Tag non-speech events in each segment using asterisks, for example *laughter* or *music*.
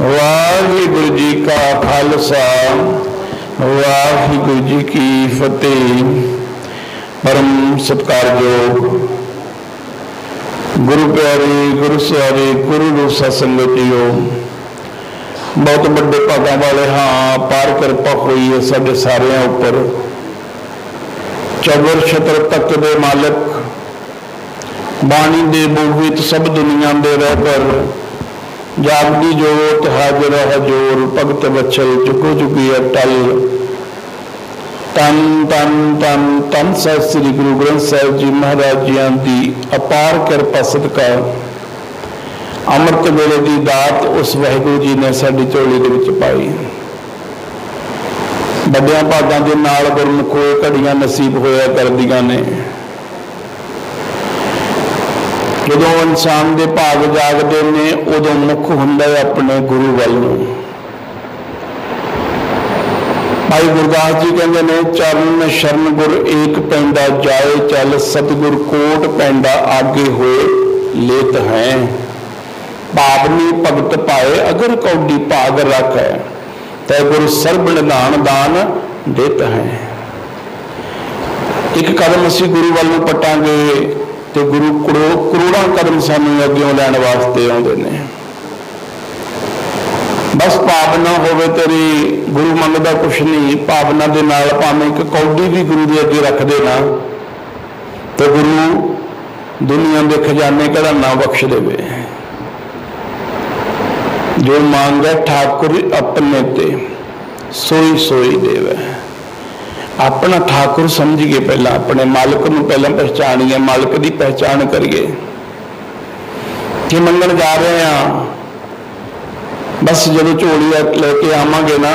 ਵਾਹਿਗੁਰੂ ਜੀ ਕਾ ਖਾਲਸਾ, ਵਾਹਿਗੁਰੂ ਜੀ ਕੀ ਫਤਿਹ। ਪਰਮ ਸਤਿਕਾਰਯੋਗ ਗੁਰੂ ਪਿਆਰੇ, ਗੁਰੂ ਸਵਾਰੇ ਗੁਰੂ ਨੂੰ ਸਤਸੰਗਤ ਬਹੁਤ ਵੱਡੇ ਭਾਗਾਂ ਵਾਲੇ ਹਾਂ, ਪਾਰ ਕਿਰਪਾ ਹੋਈ ਹੈ ਸਾਡੇ ਸਾਰਿਆਂ ਉੱਪਰ। ਚੌਗਰ ਛਤਰ ਤੱਕ ਦੇ ਮਾਲਕ, ਬਾਣੀ ਦੇ ਬੋਹਿਤ ਸਭ ਦੁਨੀਆ ਦੇ ਰਹਿਬਰ ਜਾਗਦੀ ਜੋਤ ਹਾਜ਼ਰ ਹਜੂਰ ਭਗਤ ਵਛਲ ਚੁਕੋ ਚੁਕੀ ਅਟਲ ਤਨ ਤਨ ਤਨ ਤਨ ਸਾਹਿਬ ਸ੍ਰੀ ਗੁਰੂ ਗ੍ਰੰਥ ਸਾਹਿਬ ਜੀ ਮਹਾਰਾਜ ਜੀਆਂ ਦੀ ਅਪਾਰ ਕਿਰਪਾ ਸਦਕਾ ਅੰਮ੍ਰਿਤ ਵੇਲੇ ਦੀ ਦਾਤ ਉਸ ਵਾਹਿਗੁਰੂ ਜੀ ਨੇ ਸਾਡੀ ਝੋਲੀ ਦੇ ਵਿੱਚ ਪਾਈ। ਵੱਡਿਆਂ ਭਾਗਾਂ ਦੇ ਨਾਲ ਗੁਰਮੁਖੋ, ਘੜੀਆਂ ਨਸੀਬ ਹੋਇਆ ਕਰਦੀਆਂ ਨੇ। ਜਦੋਂ ਇਨਸਾਨ ਦੇ ਭਾਗ ਜਾਗਦੇ ਨੇ, ਉਦੋਂ ਮੁੱਖ ਹੁੰਦਾ ਹੈ ਆਪਣੇ ਗੁਰੂ ਵੱਲ ਨੂੰ। ਭਾਈ ਗੁਰਦਾਸ ਜੀ ਕਹਿੰਦੇ ਨੇ, ਚਰਨ ਸ਼ਰਨ ਗੁਰ ਏਕ ਪੈਂਦਾ ਜਾਏ, ਚੱਲ ਸਤਿਗੁਰ ਕੋਟ ਪੈਂਦਾ ਆਗੇ ਹੋਏ ਲੇਤ ਹੈ। ਭਾਵਨੀ ਭਗਤ ਪਾਏ, ਅਗਰ ਕੌਡੀ ਭਾਗ ਰੱਖੈ ਤੈ ਗੁਰ ਸਰਬ ਨਿਦਾਨ ਦਾਨ ਦੇਤ ਹੈ। ਇੱਕ ਕਦਮ ਅਸੀਂ ਗੁਰੂ ਵੱਲ ਨੂੰ ਪਟਾਂਗੇ। ਤੇ ਗੁਰੂ ਕਰੋ ਕਰੋੜਾਂ ਕਦਮ ਸਾਨੂੰ ਅੱਗੇ ਲੈਣ ਵਾਸਤੇ ਆਉਂਦੇ ਨੇ। ਬਸ ਭਾਵਨਾ ਹੋਵੇ ਤੇਰੀ, ਗੁਰੂ ਮੰਗਦਾ ਕੁਛ ਨਹੀਂ, ਭਾਵਨਾ ਦੇ ਨਾਲ ਭਾਵੇਂ ਇੱਕ ਕੌਡੀ ਵੀ ਗੁਰੂ ਦੇ ਅੱਗੇ ਰੱਖ ਦੇਣਾ ਤੇ ਗੁਰੂ ਦੁਨੀਆ ਦੇ ਖਜ਼ਾਨੇ ਕਿਹੜਾ ਨਾ ਬਖਸ਼ ਦੇਵੇ। ਜੋ ਮੰਗੈ ਠਾਕੁਰ ਆਪਣੇ ਤੇ ਸੋਈ ਸੋਈ ਦੇਵੇ। ਆਪਣਾ ਠਾਕੁਰ ਸਮਝੀਏ ਪਹਿਲਾਂ, ਆਪਣੇ ਮਾਲਕ ਨੂੰ ਪਹਿਲਾਂ ਪਛਾਣੀਏ ਮਾਲਕ ਦੀ ਪਹਿਚਾਣ ਕਰੀਏ। ਕਿ ਮੰਗਣ ਜਾ ਰਹੇ ਆ ਬਸ ਜਦੋਂ ਝੋਲੀ ਲੈ ਕੇ ਆਵਾਂਗੇ ਨਾ,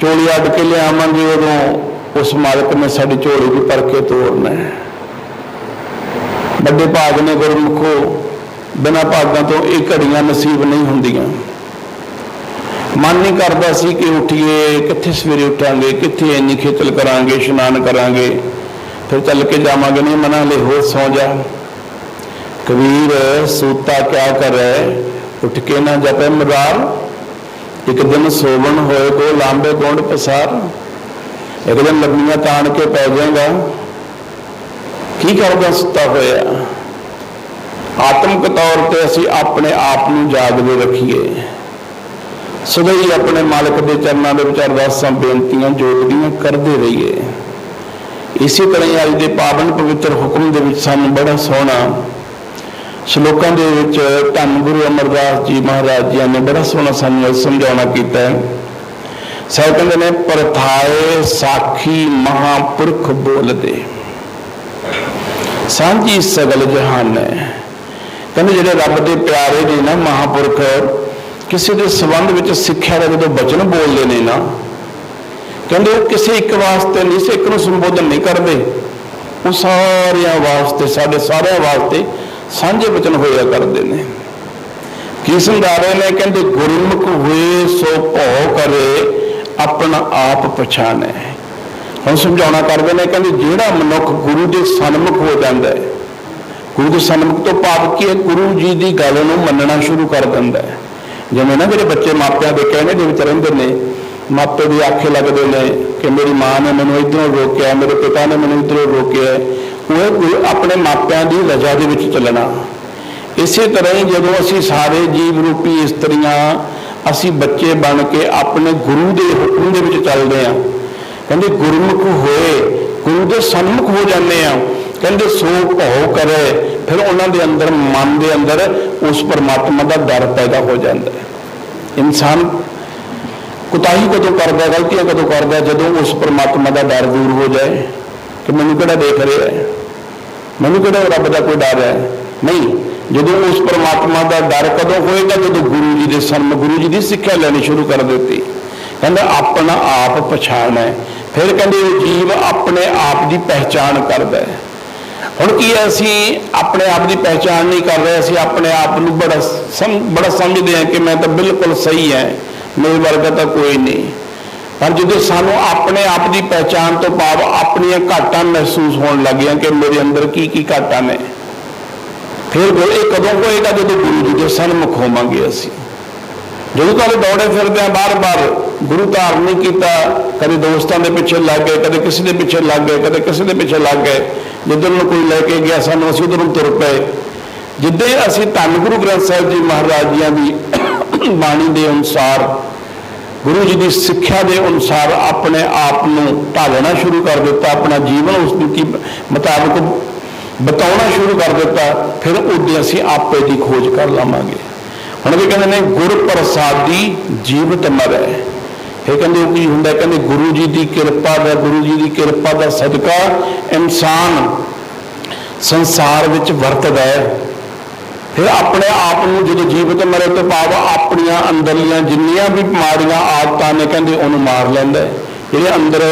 ਝੋਲੀ ਅੱਡ ਕੇ ਲਿਆਵਾਂਗੇ ਉਦੋਂ ਉਸ ਮਾਲਕ ਨੇ ਸਾਡੀ ਝੋਲੀ ਵੀ ਭਰ ਕੇ ਤੋੜਨਾ ਹੈ। ਵੱਡੇ ਭਾਗ ਨੇ ਗੁਰਮੁਖੋ, ਬਿਨਾਂ ਭਾਗਾਂ ਤੋਂ ਇਹ ਘੜੀਆਂ ਨਸੀਬ ਨਹੀਂ ਹੁੰਦੀਆਂ। ਮਨ ਨਹੀਂ ਕਰਦਾ ਸੀ ਕਿ ਉਠੀਏ, ਕਿੱਥੇ ਸਵੇਰੇ ਉਠਾਂਗੇ, ਕਿੱਥੇ ਇੰਨੀ ਖੇਚਲ ਕਰਾਂਗੇ, ਇਸ਼ਨਾਨ ਕਰਾਂਗੇ। ਫਿਰ ਚੱਲ ਕੇ ਜਾਵਾਂਗੇ, ਨਹੀਂ ਮਨਾ ਲੈ ਹੋਰ ਸੌ ਜਾ। ਕਬੀਰ, ਸੂਤਾ, ਕਿਆ ਕਰੇ? ਉੱਠ ਕੇ ਨਾ ਜਪੇ ਮਦਾਰ ਇੱਕ ਦਿਨ ਸੋਵਣ ਹੋਏ ਕੋ ਲਾਂਬੇ ਗੋਂਡ ਪਸਾਰ। ਇੱਕ ਦਿਨ ਲੰਮੀਆਂ ਤਾਣ ਕੇ ਪੈ ਜਾਏਗਾ। ਕੀ ਕਰਦਾ ਸੁੱਤਾ ਹੋਇਆ? ਆਤਮਿਕ ਤੌਰ ਤੇ ਅਸੀਂ ਆਪਣੇ ਆਪ ਨੂੰ ਜਾਗਦੇ ਰੱਖੀਏ। ਸਦਾ ਹੀ ਆਪਣੇ ਮਾਲਕ ਦੇ ਚਰਨਾਂ ਦੇ ਵਿੱਚ ਅਰਦਾਸਾਂ, ਬੇਨਤੀਆਂ ਜੋੜਦੀਆਂ ਕਰਦੇ ਰਹੀਏ। ਇਸੇ ਤਰ੍ਹਾਂ ਹੀ ਅੱਜ ਦੇ ਪਾਵਨ ਪਵਿੱਤਰ ਹੁਕਮ ਦੇ ਵਿੱਚ ਸਾਨੂੰ ਬੜਾ ਸੋਹਣਾ ਸ਼ਲੋਕਾਂ ਦੇ ਵਿੱਚ ਧੰਨ ਗੁਰੂ ਅਮਰਦਾਸ ਜੀ ਮਹਾਰਾਜ ਜੀ ਨੇ ਬੜਾ ਸੋਹਣਾ ਸਾਨੂੰ ਸਮਝਾਉਣਾ ਕੀਤਾ ਹੈ। ਸਾਹਿਬ ਕਹਿੰਦੇ ਨੇ, ਪਰਥਾਏ ਸਾਖੀ ਮਹਾਪੁਰਖ ਬੋਲਦੇ। ਸਾਂਝੀ ਸਗਲ ਜਹਾਨ ਹੈ। ਕਹਿੰਦੇ ਜਿਹੜੇ ਰੱਬ ਦੇ ਪਿਆਰੇ ਨੇ ਨਾ ਮਹਾਪੁਰਖ ਕਿਸੇ ਦੇ ਸੰਬੰਧ ਵਿੱਚ ਸਿੱਖਿਆ ਦਾ ਜਦੋਂ ਬਚਨ ਬੋਲਦੇ ਨੇ ਨਾ, ਕਹਿੰਦੇ ਉਹ ਕਿਸੇ ਇੱਕ ਵਾਸਤੇ ਨਹੀਂ ਸਿੱਖ ਨੂੰ ਸੰਬੋਧਨ ਨਹੀਂ ਕਰਦੇ। ਉਹ ਸਾਰਿਆਂ ਵਾਸਤੇ, ਸਾਡੇ ਸਾਰਿਆਂ ਵਾਸਤੇ ਸਾਂਝੇ ਬਚਨ ਹੋਇਆ ਕਰਦੇ ਨੇ। ਕੀ ਸਮਝਾ ਰਹੇ ਨੇ? ਕਹਿੰਦੇ, ਗੁਰਮੁਖ ਹੋਏ ਸੋ ਭਉ ਕਰੇ, ਆਪਣਾ ਆਪ ਪਛਾਣੈ। ਹੁਣ ਸਮਝਾਉਣਾ ਕਰਦੇ ਨੇ, ਕਹਿੰਦੇ, ਜਿਹੜਾ ਮਨੁੱਖ ਗੁਰੂ ਦੇ ਸਨਮੁਖ ਹੋ ਜਾਂਦਾ ਹੈ, ਗੁਰੂ ਦੇ ਸਨਮੁਖ ਤੋਂ ਭਾਵ ਕੀ ਹੈ? ਗੁਰੂ ਜੀ ਦੀ ਗੱਲ ਨੂੰ ਮੰਨਣਾ ਸ਼ੁਰੂ ਕਰ ਦਿੰਦਾ ਹੈ। ਜਿਵੇਂ ਨਾ ਜਿਹੜੇ ਬੱਚੇ ਮਾਪਿਆਂ ਦੇ ਕਹਿਣੇ ਦੇ ਵਿੱਚ ਰਹਿੰਦੇ ਨੇ, ਮਾਪੇ ਦੀ ਆਖੇ ਲੱਗਦੇ ਨੇ ਕਿ ਮੇਰੀ ਮਾਂ ਨੇ ਮੈਨੂੰ ਇਧਰੋਂ ਰੋਕਿਆ, ਮੇਰੇ ਪਿਤਾ ਨੇ ਮੈਨੂੰ ਇਧਰੋਂ ਰੋਕਿਆ, ਉਹ ਆਪਣੇ ਮਾਪਿਆਂ ਦੀ ਰਜ਼ਾ ਦੇ ਵਿੱਚ ਚੱਲਣਾ। ਇਸੇ ਤਰ੍ਹਾਂ ਹੀ ਜਦੋਂ ਅਸੀਂ ਸਾਰੇ ਜੀਵ ਰੂਪੀ ਇਸਤਰੀਆਂ, ਅਸੀਂ ਬੱਚੇ ਬਣ ਕੇ ਆਪਣੇ ਗੁਰੂ ਦੇ ਹੁਕਮ ਦੇ ਵਿੱਚ ਚੱਲਦੇ ਆ ਕਹਿੰਦੇ, ਗੁਰਮੁਖ ਹੋਏ, ਗੁਰੂ ਦੇ ਸਨਮੁਖ ਹੋ ਜਾਂਦੇ ਆ ਕਹਿੰਦੇ, ਸੋ ਭਉ ਕਰੇ ਫਿਰ ਉਹਨਾਂ ਦੇ ਅੰਦਰ ਮਨ ਦੇ ਅੰਦਰ ਉਸ ਪਰਮਾਤਮਾ ਦਾ ਡਰ ਪੈਦਾ ਹੋ ਜਾਂਦਾ ਹੈ। ਇਨਸਾਨ ਕੁਤਾਹੀ ਕਦੋਂ ਕਰਦਾ, ਗਲਤੀਆਂ ਕਦੋਂ ਕਰਦਾ, ਜਦੋਂ ਉਸ ਪਰਮਾਤਮਾ ਦਾ ਡਰ ਦੂਰ ਹੋ ਜਾਏ ਕਿ ਮੈਨੂੰ ਕਿਹੜਾ ਦੇਖ ਰਿਹਾ ਹੈ? ਮੈਨੂੰ ਕਿਹੜਾ ਰੱਬ ਦਾ ਕੋਈ ਡਰ ਹੈ? ਨਹੀਂ, ਜਦੋਂ ਉਸ ਪਰਮਾਤਮਾ ਦਾ ਡਰ ਕਦੋਂ ਹੋਏਗਾ? ਜਦੋਂ ਗੁਰੂ ਜੀ ਦੇ ਸਨਮ, ਗੁਰੂ ਜੀ ਦੀ ਸਿੱਖਿਆ ਲੈਣੀ ਸ਼ੁਰੂ ਕਰ ਦਿੱਤੀ। ਕਹਿੰਦਾ, ਆਪਣਾ ਆਪ ਪਛਾਣ ਹੈ। ਫਿਰ ਕਹਿੰਦੇ, ਉਹ ਜੀਵ ਆਪਣੇ ਆਪ ਦੀ ਪਹਿਚਾਣ ਕਰਦਾ ਹੈ। ਹੁਣ ਕੀ ਹੈ, ਅਸੀਂ ਆਪਣੇ ਆਪ ਦੀ ਪਹਿਚਾਣ ਨਹੀਂ ਕਰ ਰਹੇ, ਅਸੀਂ ਆਪਣੇ ਆਪ ਨੂੰ ਬੜਾ ਸਮ, ਬੜਾ ਸਮਝਦੇ ਹਾਂ ਕਿ ਮੈਂ ਤਾਂ ਬਿਲਕੁਲ ਸਹੀ ਹੈ, ਮੇਰੇ ਵਰਗਾ ਤਾਂ ਕੋਈ ਨਹੀਂ। ਪਰ ਜਦੋਂ ਸਾਨੂੰ ਆਪਣੇ ਆਪ ਦੀ ਪਹਿਚਾਣ ਤੋਂ ਭਾਵ ਆਪਣੀਆਂ ਘਾਟਾਂ ਮਹਿਸੂਸ ਹੋਣ ਲੱਗੀਆਂ ਕਿ ਮੇਰੇ ਅੰਦਰ ਕੀ ਕੀ ਘਾਟਾਂ ਨੇ, ਫਿਰ ਇਹ ਕਦੋਂ ਹੋਏਗਾ ਜਦੋਂ ਗੁਰੂ ਜੀ ਦੇ ਸਨਮੁਖ ਹੋਵਾਂਗੇ ਅਸੀਂ? ਜਦੋਂ ਕੱਲ ਦੌੜੇ ਫਿਰਦੇ ਆ ਬਾਰ-ਬਾਰ ਗੁਰੂ ਧਾਰਨ ਨਹੀਂ ਕੀਤਾ, ਕਦੇ ਦੋਸਤਾਂ ਦੇ ਪਿੱਛੇ ਲੱਗ ਗਏ, ਕਦੇ ਕਿਸੇ ਦੇ ਪਿੱਛੇ ਲੱਗ ਗਏ, ਕਦੇ ਕਿਸੇ ਦੇ ਪਿੱਛੇ ਲੱਗ ਗਏ। ਜਿੱਧਰ ਨੂੰ ਕੋਈ ਲੈ ਕੇ ਗਿਆ ਸਾਨੂੰ, ਅਸੀਂ ਉਧਰ ਨੂੰ ਤੁਰ ਪਏ। ਜਿੱਦੇ ਅਸੀਂ ਧੰਨ ਗੁਰੂ ਗ੍ਰੰਥ ਸਾਹਿਬ ਜੀ ਮਹਾਰਾਜ ਜੀਆਂ ਦੀ *coughs* ਬਾਣੀ ਦੇ ਅਨੁਸਾਰ, ਗੁਰੂ ਜੀ ਦੀ ਸਿੱਖਿਆ ਦੇ ਅਨੁਸਾਰ ਆਪਣੇ ਆਪ ਨੂੰ ਢਾਲਣਾ ਸ਼ੁਰੂ ਕਰ ਦਿੱਤਾ, ਆਪਣਾ ਜੀਵਨ ਉਸ ਨੀਤੀ ਮੁਤਾਬਕ ਬਤਾਉਣਾ ਸ਼ੁਰੂ ਕਰ ਦਿੱਤਾ, ਫਿਰ ਉਹਦੇ ਅਸੀਂ ਆਪੇ ਦੀ ਖੋਜ ਕਰ ਲਾਵਾਂਗੇ। ਹੁਣ ਵੀ ਕਹਿੰਦੇ ਨੇ, ਗੁਰ ਪ੍ਰਸਾਦੀ ਜੀਵਤ ਮਰੈ। ਇਹ ਕਹਿੰਦੇ ਉਹ ਕੀ ਹੁੰਦਾ? ਕਹਿੰਦੇ ਗੁਰੂ ਜੀ ਦੀ ਕਿਰਪਾ ਦਾ, ਗੁਰੂ ਜੀ ਦੀ ਕਿਰਪਾ ਦਾ ਸਦਕਾ ਇਨਸਾਨ ਸੰਸਾਰ ਵਿੱਚ ਵਰਤਦਾ ਹੈ। ਫਿਰ ਆਪਣੇ ਆਪ ਨੂੰ ਜਦੋਂ ਜੀਵਤ ਮਰੇ ਤੋਂ ਭਾਵ ਆਪਣੀਆਂ ਅੰਦਰਲੀਆਂ ਜਿੰਨੀਆਂ ਵੀ ਮਾੜੀਆਂ ਆਦਤਾਂ ਨੇ, ਕਹਿੰਦੇ ਉਹਨੂੰ ਮਾਰ ਲੈਂਦਾ ਜਿਹੜੇ ਅੰਦਰ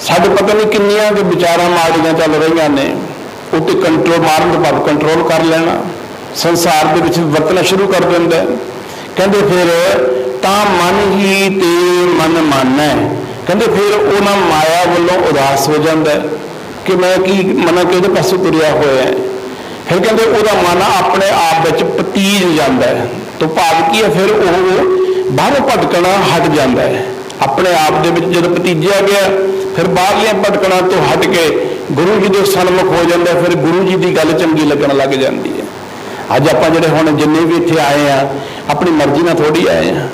ਸਾਡੇ ਪਤਾ ਨਹੀਂ ਕਿੰਨੀਆਂ ਕਿ ਵਿਚਾਰਾਂ ਮਾੜੀਆਂ ਚੱਲ ਰਹੀਆਂ ਨੇ, ਉਹ ਤੇ ਕੰਟਰੋਲ ਮਾਰਨ ਤੋਂ ਬਾਅਦ ਕੰਟਰੋਲ ਕਰ ਲੈਣਾ। ਸੰਸਾਰ ਦੇ ਵਿੱਚ ਵਰਤਣਾ ਸ਼ੁਰੂ ਕਰ ਦਿੰਦਾ ਹੈ। ਕਹਿੰਦੇ ਫਿਰ, ਤਾਂ ਮਨ ਹੀ ਤੇ ਮਨ ਮਾਨੈ। ਕਹਿੰਦੇ ਫਿਰ ਉਹਨਾਂ ਮਾਇਆ ਵੱਲੋਂ ਉਦਾਸ ਹੋ ਜਾਂਦਾ ਕਿ ਮੈਂ ਕੀ ਮਨ ਕਿਹਦੇ ਪਾਸੇ ਤੁਰਿਆ ਹੋਇਆ ਹੈ। ਫਿਰ ਕਹਿੰਦੇ ਉਹਦਾ ਮਨ ਆਪਣੇ ਆਪ ਵਿੱਚ ਪਤੀਜ ਜਾਂਦਾ ਹੈ। ਤੋਂ ਭਾਵ ਕੀ ਹੈ, ਫਿਰ ਉਹ ਬਾਹਰੋਂ ਭਟਕਣਾ ਹਟ ਜਾਂਦਾ ਹੈ। ਆਪਣੇ ਆਪ ਦੇ ਵਿੱਚ ਜਦੋਂ ਪਤੀਜਿਆ ਗਿਆ, ਫਿਰ ਬਾਹਰਲੀਆਂ ਭਟਕਣਾ ਤੋਂ ਹਟ ਕੇ ਗੁਰੂ ਜੀ ਦੇ ਸਨਮੁਖ ਹੋ ਜਾਂਦਾ ਫਿਰ ਗੁਰੂ ਜੀ ਦੀ ਗੱਲ ਚੰਗੀ ਲੱਗਣ ਲੱਗ ਜਾਂਦੀ ਹੈ। ਅੱਜ ਆਪਾਂ ਜਿਹੜੇ ਹੁਣ ਜਿੰਨੇ ਵੀ ਇੱਥੇ ਆਏ ਆ, ਆਪਣੀ ਮਰਜ਼ੀ ਨਾਲ ਥੋੜੀ ਆਏ ਆ।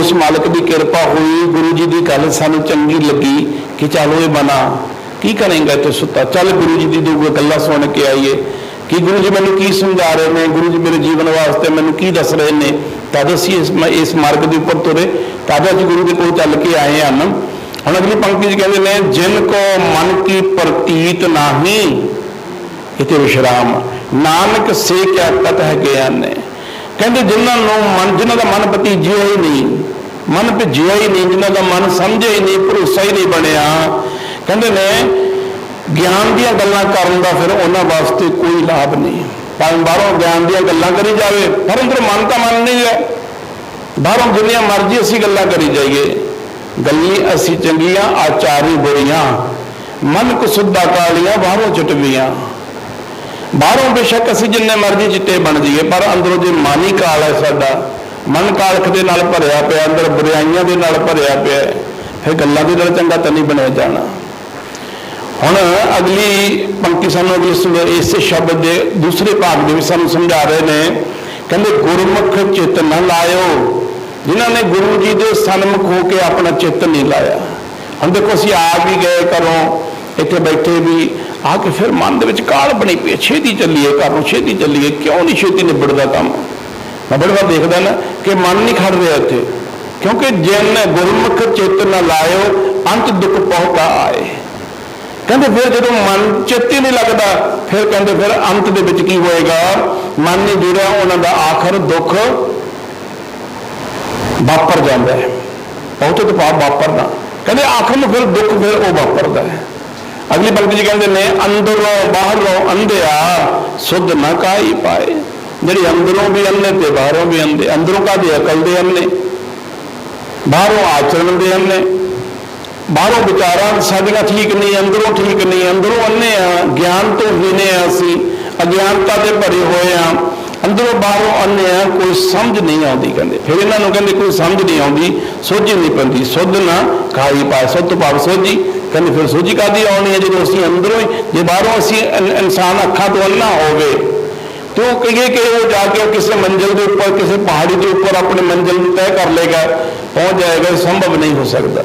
ਉਸ ਮਾਲਕ ਦੀ ਕਿਰਪਾ ਹੋਈ, ਗੁਰੂ ਜੀ ਦੀ ਗੱਲ ਸਾਨੂੰ ਚੰਗੀ ਲੱਗੀ ਕਿ ਚਲੋ ਇਹ ਬਣਾ। ਕੀ ਕਰੇਗਾ ਤੇ ਸੁੱਤਾ? ਚੱਲ ਗੁਰੂ ਜੀ ਦੀ ਦੋ ਗੱਲਾਂ ਸੁਣ ਕੇ ਆਈਏ। ਕਿ ਗੁਰੂ ਜੀ ਮੈਨੂੰ ਕੀ ਸਮਝਾ ਰਹੇ ਨੇ? ਗੁਰੂ ਜੀ ਮੇਰੇ ਜੀਵਨ ਵਾਸਤੇ ਮੈਨੂੰ ਕੀ ਦੱਸ ਰਹੇ ਨੇ? ਤਦ ਅਸੀਂ ਇਸ ਮ- ਇਸ ਮਾਰਗ ਦੇ ਉੱਪਰ ਤੁਰੇ। ਤਦ ਅਸੀਂ ਗੁਰੂ ਦੇ ਕੋਲ ਚੱਲ ਕੇ ਆਏ ਹਾਂ ਹੁਣ ਅਗਲੀ ਪੰਕਤੀ ਜੀ ਕਹਿੰਦੇ ਨੇ, ਜਿਨ ਕੋ ਮਨ ਕੀ ਪ੍ਰਤੀਤ ਨਾਹੀ, ਇਤੇ ਵਿਸ਼ਰਾਮ। ਨਾਨਕ ਸੇ ਕਿਆ ਕਤ ਹੈ ਗਿਆਨ। ਨੇ ਕਹਿੰਦੇ ਜਿਨ੍ਹਾਂ ਨੂੰ ਮਨ ਜਿਨ੍ਹਾਂ ਦਾ ਮਨ ਭਤੀਜਿਆ ਹੀ ਨਹੀਂ, ਮਨ ਭਿੱਜਿਆ ਹੀ ਨਹੀਂ, ਜਿਨ੍ਹਾਂ ਦਾ ਮਨ ਸਮਝਿਆ ਹੀ ਨਹੀਂ, ਭਰੋਸਾ ਹੀ ਨਹੀਂ ਬਣਿਆ, ਕਹਿੰਦੇ ਨੇ ਗਿਆਨ ਦੀਆਂ ਗੱਲਾਂ ਕਰਨ ਦਾ ਫਿਰ ਉਹਨਾਂ ਵਾਸਤੇ ਕੋਈ ਲਾਭ ਨਹੀਂ। ਭਾਵੇਂ ਬਾਹਰੋਂ ਗਿਆਨ ਦੀਆਂ ਗੱਲਾਂ ਕਰੀ ਜਾਵੇ, ਪਰ ਅੰਦਰ ਮਨ ਤਾਂ ਮਨ ਨਹੀਂ ਹੈ। ਬਾਹਰੋਂ ਜਿੰਨੀਆਂ ਮਰਜ਼ੀ ਅਸੀਂ ਗੱਲਾਂ ਕਰੀ ਜਾਈਏ, ਗੱਲੀ ਅਸੀਂ ਚੰਗੀਆਂ, ਆਚਾਰੀ ਬੁਰੀਆਂ, ਮਨ ਕੋ ਸੁੱਧਾ ਕਾਲੀਆਂ ਬਾਹਰੋਂ ਚਟਵੀਆਂ ਬਾਹਰੋਂ ਬੇਸ਼ੱਕ ਅਸੀਂ ਜਿੰਨੇ ਮਰਜ਼ੀ ਚਿੱਟੇ ਬਣ ਜਾਈਏ, ਪਰ ਅੰਦਰੋਂ ਜੇ ਮਨ ਹੀ ਕਾਲ ਹੈ ਸਾਡਾ। ਮਨ ਕਾਲਖ ਦੇ ਨਾਲ ਭਰਿਆ ਪਿਆ, ਅੰਦਰ ਬੁਰਾਈਆਂ ਦੇ ਨਾਲ ਭਰਿਆ ਪਿਆ ਫਿਰ ਗੱਲਾਂ ਦੇ ਨਾਲ ਚੰਗਾ ਤਾਂ ਨਹੀਂ ਬਣਿਆ ਜਾਣਾ। ਹੁਣ ਅਗਲੀ ਪੰਕਤੀ ਸਾਨੂੰ ਅਗਲੀ ਸੁਣ- ਇਸ ਸ਼ਬਦ ਦੇ ਦੂਸਰੇ ਭਾਗ ਦੇ ਵਿੱਚ ਸਾਨੂੰ ਸਮਝਾ ਰਹੇ ਨੇ, ਕਹਿੰਦੇ, ਗੁਰਮੁਖ ਚਿੱਤ ਨਾ ਲਾਇਓ। ਜਿਨ੍ਹਾਂ ਨੇ ਗੁਰੂ ਜੀ ਦੇ ਸਨਮੁਖ ਹੋ ਕੇ ਆਪਣਾ ਚਿੱਤ ਨਹੀਂ ਲਾਇਆ। ਹੁਣ ਦੇਖੋ, ਅਸੀਂ ਆ ਵੀ ਗਏ ਘਰੋਂ, ਇੱਥੇ ਬੈਠੇ ਵੀ ਆ ਕੇ ਫਿਰ ਮਨ ਦੇ ਵਿੱਚ ਕਾਲ ਬਣੀ ਪਈ ਛੇਤੀ ਚੱਲੀਏ ਘਰ ਨੂੰ, ਛੇਤੀ ਚੱਲੀਏ, ਕਿਉਂ ਨਹੀਂ ਛੇਤੀ ਨਿਬੜਦਾ ਕੰਮ? ਮੈਂ ਬੜੇ ਵਾਰ ਦੇਖਦਾ ਨਾ ਕਿ ਮਨ ਨਹੀਂ ਖੜ ਰਿਹਾ ਇੱਥੇ, ਕਿਉਂਕਿ ਜਿਨ ਗੁਰਮੁਖ ਚੇਤ ਨਾ ਲਾਇਓ, ਅੰਤ ਦੁੱਖ ਪਹੁੰਚਾ ਆਏ। ਕਹਿੰਦੇ ਫਿਰ ਜਦੋਂ ਮਨ ਚਿੱਤ ਨਹੀਂ ਲੱਗਦਾ, ਫਿਰ ਕਹਿੰਦੇ ਫਿਰ ਅੰਤ ਦੇ ਵਿੱਚ ਕੀ ਹੋਏਗਾ? ਮਨ ਨਹੀਂ ਜੁੜਿਆ, ਉਹਨਾਂ ਦਾ ਆਖਰ ਦੁੱਖ ਵਾਪਰ ਜਾਂਦਾ ਹੈ। ਬਹੁਤੇ ਤੋਂ ਭਾਵ ਵਾਪਰਨਾ ਕਹਿੰਦੇ ਆਖਰ ਨੂੰ ਫਿਰ ਦੁੱਖ ਫਿਰ ਉਹ ਵਾਪਰਦਾ ਹੈ। ਅਗਲੀ ਪੰਕਤੀ ਜੀ ਕਹਿੰਦੇ ਨੇ, ਅੰਦਰੋਂ ਬਾਹਰੋਂ ਅੰਧਿਆ, ਸੁਧ ਨਾ ਕਾਈ ਪਾਏ। ਜਿਹੜੀ ਅੰਦਰੋਂ ਵੀ ਅੰਨੇ ਤੇ ਬਾਹਰੋਂ ਵੀ ਅੰਧੇ ਅੰਦਰੋਂ ਕਾਦੀ ਅਕਲ ਦੇ ਅੰਨੇ? ਬਾਹਰੋਂ ਆਚਰਣ ਦੇ ਅੰਨੇ? ਬਾਹਰੋਂ ਵਿਚਾਰਾਂ ਸਾਡੀਆਂ ਠੀਕ ਨਹੀਂ, ਅੰਦਰੋਂ ਠੀਕ ਨਹੀਂ, ਅੰਦਰੋਂ ਅੰਨੇ ਆ, ਗਿਆਨ ਤੋਂ ਹੀਨੇ ਆ ਅਸੀਂ, ਅਗਿਆਨਤਾ ਦੇ ਭਰੇ ਹੋਏ ਆ। ਅੰਦਰੋਂ ਬਾਹਰੋਂ ਅੰਨੇ ਆ, ਕੋਈ ਸਮਝ ਨਹੀਂ ਆਉਂਦੀ, ਕਹਿੰਦੇ। ਫਿਰ ਇਹਨਾਂ ਨੂੰ ਕਹਿੰਦੇ, ਕੋਈ ਸਮਝ ਨਹੀਂ ਆਉਂਦੀ, ਸੋਝੀ ਨਹੀਂ ਪੈਂਦੀ, ਸੁੱਧ ਨਾ ਖਾਈ ਪਾਏ, ਸੁੱਧ ਤੋਂ ਭਾਵ ਸੋਝੀ। ਕਹਿੰਦੇ ਫਿਰ ਸੋਝੀ ਕਾਦੀ ਆਉਣੀ ਹੈ ਜਦੋਂ ਅਸੀਂ ਅੰਦਰੋਂ ਹੀ, ਜੇ ਬਾਹਰੋਂ ਅਸੀਂ ਇਨਸਾਨ ਅੱਖਾਂ ਤੋਂ ਅੰਨਾ ਹੋਵੇ, ਤੇ ਉਹ ਕਹੀਏ ਕਿ ਉਹ ਜਾ ਕੇ ਉਹ ਕਿਸੇ ਮੰਜ਼ਿਲ ਦੇ ਉੱਪਰ, ਕਿਸੇ ਪਹਾੜੀ ਦੇ ਉੱਪਰ ਆਪਣੇ ਮੰਜ਼ਿਲ ਨੂੰ ਤੈਅ ਕਰ ਲੇਗਾ ਪਹੁੰਚ ਜਾਏਗਾ ਸੰਭਵ ਨਹੀਂ ਹੋ ਸਕਦਾ।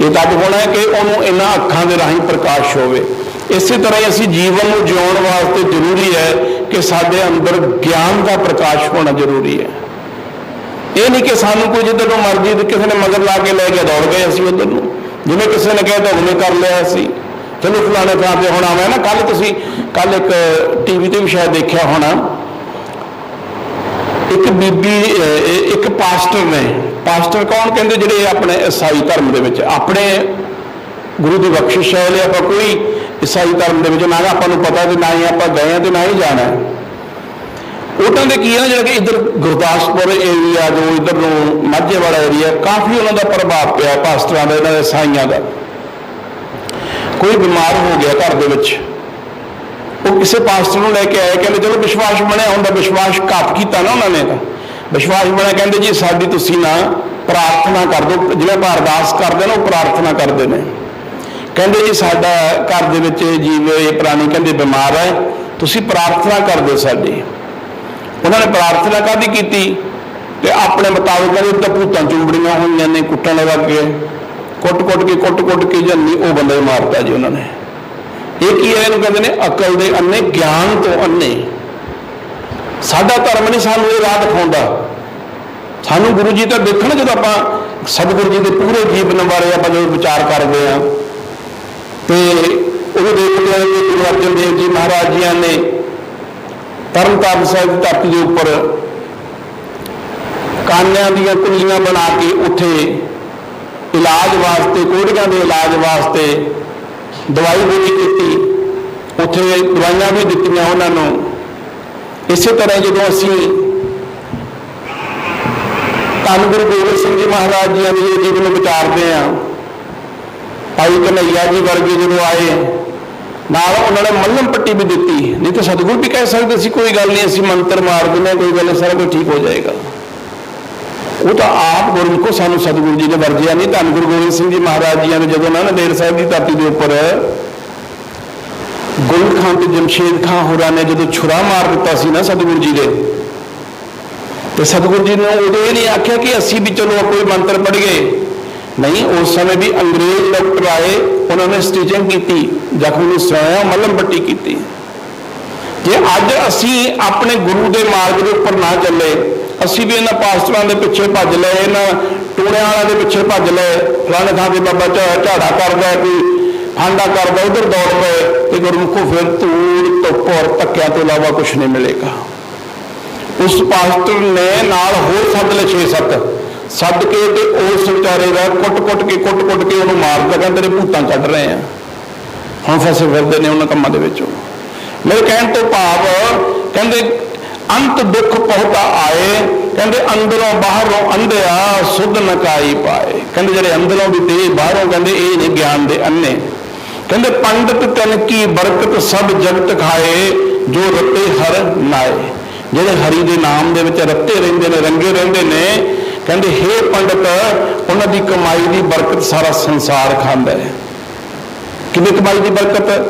ਇਹ ਤੱਕ ਹੋਣਾ ਹੈ ਕਿ ਉਹਨੂੰ ਇਹਨਾਂ ਅੱਖਾਂ ਦੇ ਰਾਹੀਂ ਪ੍ਰਕਾਸ਼ ਹੋਵੇ। ਇਸੇ ਤਰ੍ਹਾਂ ਹੀ ਅਸੀਂ ਜੀਵਨ ਨੂੰ ਜਿਉਣ ਵਾਸਤੇ ਜ਼ਰੂਰੀ ਹੈ ਕਿ ਸਾਡੇ ਅੰਦਰ ਗਿਆਨ ਦਾ ਪ੍ਰਕਾਸ਼ ਹੋਣਾ ਜ਼ਰੂਰੀ ਹੈ। ਇਹ ਨਹੀਂ ਕਿ ਸਾਨੂੰ ਕੋਈ ਜਿੱਧਰ ਨੂੰ ਮਰਜ਼ੀ ਕਿਸੇ ਨੇ ਮਗਰ ਲਾ ਕੇ ਲੈ ਕੇ ਦੌੜ ਗਏ, ਅਸੀਂ ਉਧਰ ਨੂੰ ਜਿਵੇਂ ਕਿਸੇ ਨੇ ਕਿਹਾ ਤਾਂ ਉਹਨੇ ਕਰ ਲਿਆ ਸੀ। ਚਲੋ ਫਲਾਣੇ ਥਾਂ ਤੇ ਹੁਣ ਆਵਾਂ ਨਾ ਕੱਲ ਤੁਸੀਂ ਕੱਲ ਇੱਕ ਟੀਵੀ ਤੇ ਵੀ ਸ਼ਾਇਦ ਦੇਖਿਆ ਹੋਣਾ। ਇੱਕ ਬੀਬੀ ਇੱਕ ਪਾਸਟਰ ਨੇ। ਪਾਸਟਰ ਕੌਣ ਕਹਿੰਦੇ ਜਿਹੜੇ ਆਪਣੇ ਈਸਾਈ ਧਰਮ ਦੇ ਵਿੱਚ, ਆਪਣੇ ਗੁਰੂ ਦੀ ਬਖਸ਼ਿਸ਼ ਹੈ ਲਈ ਆਪਾਂ ਕੋਈ ਈਸਾਈ ਧਰਮ ਦੇ ਵਿੱਚ ਨਾ, ਆਪਾਂ ਨੂੰ ਪਤਾ ਤੇ ਨਾ ਹੀ ਆਪਾਂ ਗਏ ਹਾਂ ਤੇ ਨਾ ਹੀ ਜਾਣਾ। ਉਹਨਾਂ ਦੇ ਕੀ ਹੈ ਨਾ ਜਿਹੜਾ ਕਿ ਇੱਧਰ ਗੁਰਦਾਸਪੁਰ ਏਰੀਆ ਜੋ ਇੱਧਰ ਨੂੰ ਮਾਝੇ ਵਾਲਾ ਏਰੀਆ ਕਾਫੀ ਉਹਨਾਂ ਦਾ ਪ੍ਰਭਾਵ ਪਿਆ ਪਾਸਟਰਾਂ ਦਾ, ਇਹਨਾਂ ਦੇ ਸਾਈਆਂ ਦਾ। ਕੋਈ ਬਿਮਾਰ ਹੋ ਗਿਆ ਘਰ ਦੇ ਵਿੱਚ। ਉਹ ਕਿਸੇ ਪਾਸਟਰ ਨੂੰ ਲੈ ਕੇ ਆਏ, ਕਹਿੰਦੇ, ਚਲੋ ਵਿਸ਼ਵਾਸ ਬਣਿਆ ਹੁੰਦਾ, ਵਿਸ਼ਵਾਸ ਘਾਤ ਕੀਤਾ ਨਾ ਉਹਨਾਂ ਨੇ ਤਾਂ। ਵਿਸ਼ਵਾਸ ਬਣਿਆ, ਕਹਿੰਦੇ, ਜੀ, ਸਾਡੀ ਤੁਸੀਂ ਨਾ ਪ੍ਰਾਰਥਨਾ ਕਰ ਦਿਓ ਜਿਹੜਾ ਆਪਾਂ ਅਰਦਾਸ ਕਰਦੇ ਨਾ, ਉਹ ਪ੍ਰਾਰਥਨਾ ਕਰਦੇ ਨੇ। ਕਹਿੰਦੇ, ਜੀ, ਸਾਡਾ ਘਰ ਦੇ ਵਿੱਚ ਜੀਵੇ, ਇਹ ਪ੍ਰਾਣੀ ਕਹਿੰਦੇ ਬਿਮਾਰ ਹੈ ਤੁਸੀਂ ਪ੍ਰਾਰਥਨਾ ਕਰ ਦਿਓ ਸਾਡੀ। ਉਹਨਾਂ ਨੇ ਪ੍ਰਾਰਥਨਾ ਕਾਦੀ ਕੀਤੀ? ਤੇ ਆਪਣੇ ਮੁਤਾਬਕ ਕਹਿੰਦੇ ਤਾਂ ਭੂਤਾਂ ਚੁੰਬੜੀਆਂ ਹੋਈਆਂ ਨੇ, ਕੁੱਟਣ ਲੱਗ ਗਏ ਕੁੱਟ-ਕੁੱਟ ਕੇ ਕੁੱਟ-ਕੁੱਟ ਕੇ ਜੰਨੀ ਉਹ ਬੰਦੇ ਮਾਰਤਾ ਜੀ ਉਹਨਾਂ ਨੇ। ਇਹ ਕੀ ਹੈ ਇਹਨੂੰ ਕਹਿੰਦੇ ਨੇ? ਅਕਲ ਦੇ ਅੰਨੇ ਗਿਆਨ ਤੋਂ ਅੰਨੇ ਸਾਡਾ ਧਰਮ ਨਹੀਂ ਸਾਨੂੰ ਇਹ ਰਾਹ ਦਿਖਾਉਂਦਾ। ਸਾਨੂੰ ਗੁਰੂ ਜੀ ਤਾਂ ਦੇਖਣ ਜਦੋਂ ਆਪਾਂ ਸਤਿਗੁਰੂ ਜੀ ਦੇ ਪੂਰੇ ਜੀਵਨ ਬਾਰੇ ਆਪਾਂ ਜਦੋਂ ਵਿਚਾਰ ਕਰਦੇ ਆ ਤੇ ਉਹ ਦੇਖਦੇ ਆ ਕਿ ਗੁਰੂ ਅਰਜਨ ਦੇਵ ਜੀ ਮਹਾਰਾਜ ਜੀਆਂ ਨੇ ਤਰਨਤਾਰਨ ਸਾਹਿਬ ਦੀ ਧਰਤੀ ਦੇ ਉੱਪਰ ਕਾਨਿਆਂ ਦੀਆਂ ਕੁੰਡੀਆਂ ਬਣਾ ਕੇ ਉੱਥੇ ਇਲਾਜ ਵਾਸਤੇ ਕੋੜੀਆਂ ਦੇ ਇਲਾਜ ਵਾਸਤੇ ਦਵਾਈ ਬੂਟੀ ਦਿੱਤੀ ਉੱਥੇ ਦਵਾਈਆਂ ਵੀ ਦਿੱਤੀਆਂ ਉਹਨਾਂ ਨੂੰ। ਇਸੇ ਤਰ੍ਹਾਂ ਜਦੋਂ ਅਸੀਂ ਧੰਨ ਗੁਰੂ ਗੋਬਿੰਦ ਸਿੰਘ ਜੀ ਮਹਾਰਾਜ ਜੀ ਦੇ ਜੀਵਨ ਨੂੰ ਵਿਚਾਰਦੇ ਆ ਭਾਈ ਕਨਈਆ ਜੀ ਵਰਗੇ ਜਦੋਂ ਆਏ ਨਾਲ ਉਹਨਾਂ ਨੇ ਮੱਲਮ ਪੱਟੀ ਵੀ ਦਿੱਤੀ। ਨਹੀਂ ਤਾਂ ਸਤਿਗੁਰ ਵੀ ਕਹਿ ਸਕਦੇ ਸੀ ਕੋਈ ਗੱਲ ਨਹੀਂ ਅਸੀਂ ਮੰਤਰ ਮਾਰ ਦਿੰਦੇ ਹਾਂ, ਕੋਈ ਗੱਲ ਨਹੀਂ ਸਾਰਾ ਕੁਝ ਠੀਕ ਹੋ ਜਾਏਗਾ। ਉਹ ਤਾਂ ਆਪ ਗੁਰਮੁਖੋ ਸਾਨੂੰ ਸਤਿਗੁਰੂ ਜੀ ਨੇ ਵਰਜਿਆ ਨਹੀਂ ਧੰਨ ਗੁਰੂ ਗੋਬਿੰਦ ਸਿੰਘ ਜੀ ਮਹਾਰਾਜ ਜੀ ਨੇ ਜਦੋਂ ਉਹਨਾਂ ਨੇ ਸਾਹਿਬ ਦੀ ਧਰਤੀ ਦੇ ਉੱਪਰ ਗੁਲ ਖਾਨ ਤੇ ਜਮਸ਼ੇਦ ਖਾਨ ਹੋਰਾਂ ਨੇ ਜਦੋਂ ਛੁਰਾ ਮਾਰ ਦਿੱਤਾ ਸੀ ਨਾ ਸਤਿਗੁਰੂ ਜੀ ਦੇ ਤੇ ਸਤਿਗੁਰੂ ਜੀ ਨੇ ਉਦੋਂ ਇਹ ਨਹੀਂ ਆਖਿਆ ਕਿ ਅਸੀਂ ਵੀ ਚਲੋ ਕੋਈ ਮੰਤਰ ਪੜ੍ਹ ਗਏ। ਨਹੀਂ, ਉਸ ਸਮੇਂ ਵੀ ਅੰਗਰੇਜ਼ ਡਾਕਟਰ ਆਏ ਉਹਨਾਂ ਨੇ ਸਟਿਚਿੰਗ ਕੀਤੀ, ਜ਼ਖਮ ਨੂੰ ਸਵਾਇਆ ਮੱਲਮ ਪੱਟੀ ਕੀਤੀ। ਜੇ ਅੱਜ ਅਸੀਂ ਆਪਣੇ ਗੁਰੂ ਦੇ ਮਾਰਗ ਦੇ ਉੱਪਰ ਨਾ ਚੱਲੇ, ਅਸੀਂ ਵੀ ਇਹਨਾਂ ਪਾਸਟਰਾਂ ਦੇ ਪਿੱਛੇ ਭੱਜ ਲਏ, ਇਹਨਾਂ ਟੂਣਿਆਂ ਵਾਲਿਆਂ ਦੇ ਪਿੱਛੇ ਭੱਜ ਲਏ, ਫਲਾਣੇ ਥਾਂ ਤੇ ਬਾਬਾ ਝਾ- ਝਾੜਾ ਕਰਦਾ, ਕੋਈ ਫਾਂਡਾ ਕਰਦਾ, ਉਧਰ ਦੌੜ ਪਏ, ਤੇ ਗੁਰਮੁਖੋ ਫਿਰ ਧੂੜ, ਧੁੱਪ ਔਰ ਧੱਕਿਆਂ ਤੋਂ ਇਲਾਵਾ ਕੁਝ ਨਹੀਂ ਮਿਲੇਗਾ। ਉਸ ਪਾਸਟਰ ਨੇ ਨਾਲ ਹੋਰ ਸੱਦ ਲਏ 6-7 ਸੱਦ ਕੇ ਤੇ ਉਸ ਵਿਚਾਰੇ ਦਾ ਕੁੱਟ-ਕੁੱਟ ਕੇ ਕੁੱਟ-ਕੁੱਟ ਕੇ ਉਹਨੂੰ ਮਾਰਦਾ ਕਹਿੰਦੇ ਤੇਰੇ ਭੂਤਾਂ ਕੱਢ ਰਹੇ ਆ। ਹੁਣ ਫਸੇ ਫਿਰਦੇ ਨੇ ਉਹਨਾਂ ਕੰਮਾਂ ਦੇ ਵਿੱਚੋਂ ਮੇਰੇ ਕਹਿਣ ਤੋਂ ਭਾਵ, ਕਹਿੰਦੇ ਅੰਤ ਦੁੱਖ ਪਹੁੰਚਾ ਆਏ, ਕਹਿੰਦੇ ਅੰਦਰੋਂ ਬਾਹਰੋਂ ਅੰਧਿਆ ਸੁਧ ਨਕਾਈ ਪਾਏ। ਕਹਿੰਦੇ ਜਿਹੜੇ ਅੰਦਰੋਂ ਵੀ ਤੇ ਬਾਹਰੋਂ, ਕਹਿੰਦੇ ਇਹ ਨੇ ਗਿਆਨ ਦੇ ਅੰਨੇ ਕਹਿੰਦੇ ਪੰਡਤ ਤਨ ਕੀ ਬਰਕਤ ਸਭ ਜਗਤ ਖਾਏ, ਜੋ ਰੱਤੇ ਹਰ ਨਾਏ। ਜਿਹੜੇ ਹਰੀ ਦੇ ਨਾਮ ਦੇ ਵਿੱਚ ਰੱਤੇ ਰਹਿੰਦੇ ਨੇ, ਰੰਗੇ ਰਹਿੰਦੇ ਨੇ ਕਹਿੰਦੇ, ਹੇ ਪੰਡਤ, ਉਹਨਾਂ ਦੀ ਕਮਾਈ ਦੀ ਬਰਕਤ ਸਾਰਾ ਸੰਸਾਰ ਖਾਂਦਾ ਹੈ। ਕਿਵੇਂ ਕਮਾਈ ਦੀ ਬਰਕਤ?